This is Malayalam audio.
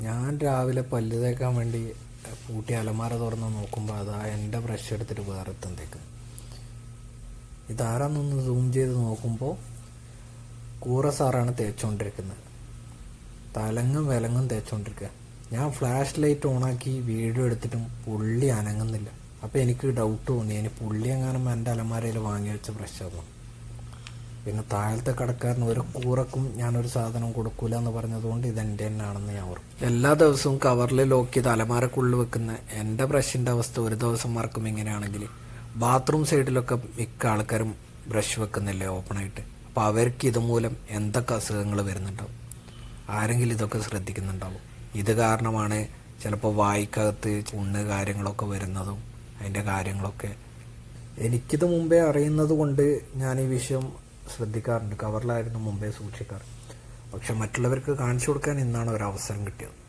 ഞാൻ രാവിലെ പല്ല് തേക്കാൻ വേണ്ടി പൂട്ടി അലമാര തുറന്ന് നോക്കുമ്പോൾ അതാ എന്റെ ബ്രഷ് എടുത്തിട്ട് വേറെ തേക്കും ഇതാരാന്നൊന്ന് സൂം ചെയ്ത് നോക്കുമ്പോൾ കൂറ സാറാണ് തേച്ചുകൊണ്ടിരിക്കുന്നത് തലങ്ങും വിലങ്ങും തേച്ചുകൊണ്ടിരിക്കുക ഞാൻ ഫ്ലാഷ് ലൈറ്റ് ഓണാക്കി വീഡിയോ എടുത്തിട്ടും പുള്ളി അനങ്ങുന്നില്ല. അപ്പോൾ എനിക്ക് ഡൗട്ട് തോന്നി. ഇനി പുള്ളി എങ്ങാനും എന്റെ അലമാരയിൽ വാങ്ങി വെച്ച ബ്രഷായിരുന്നു പിന്നെ താഴത്തെ കടക്കാരന് ഒരു കൂറക്കും ഞാനൊരു സാധനം കൊടുക്കൂല എന്ന് പറഞ്ഞതുകൊണ്ട് ഇത് എന്റെ തന്നെയാണെന്ന് ഞാൻ ഓർക്കും. എല്ലാ ദിവസവും കവറിൽ ലോക്കി തലമാരക്കുള്ളിൽ വെക്കുന്ന എന്റെ ബ്രഷിന്റെ അവസ്ഥ ഒരു ദിവസം മറക്കും ഇങ്ങനെയാണെങ്കിൽ. ബാത്റൂം സൈഡിലൊക്കെ മിക്ക ആൾക്കാരും ബ്രഷ് വെക്കുന്നില്ലേ ഓപ്പണായിട്ട് അപ്പോൾ അവർക്ക് ഇതുമൂലം എന്തൊക്കെ അസുഖങ്ങൾ വരുന്നുണ്ടാവും? ആരെങ്കിലും ഇതൊക്കെ ശ്രദ്ധിക്കുന്നുണ്ടാവും. ഇത് കാരണമാണ് ചിലപ്പോൾ വായിക്കകത്ത് ഉണ്ണ് കാര്യങ്ങളൊക്കെ വരുന്നതും അതിന്റെ കാര്യങ്ങളൊക്കെ. എനിക്കിത് മുമ്പേ അറിയുന്നത് കൊണ്ട് ഞാൻ ഈ വിഷയം ശ്രദ്ധിക്കാറുണ്ട്. കവറിലായിരുന്നു മുമ്പേ സൂക്ഷിക്കാറ്. പക്ഷെ മറ്റുള്ളവർക്ക് കാണിച്ചു കൊടുക്കാൻ ഇന്നാണ് ഒരു അവസരം കിട്ടിയത്.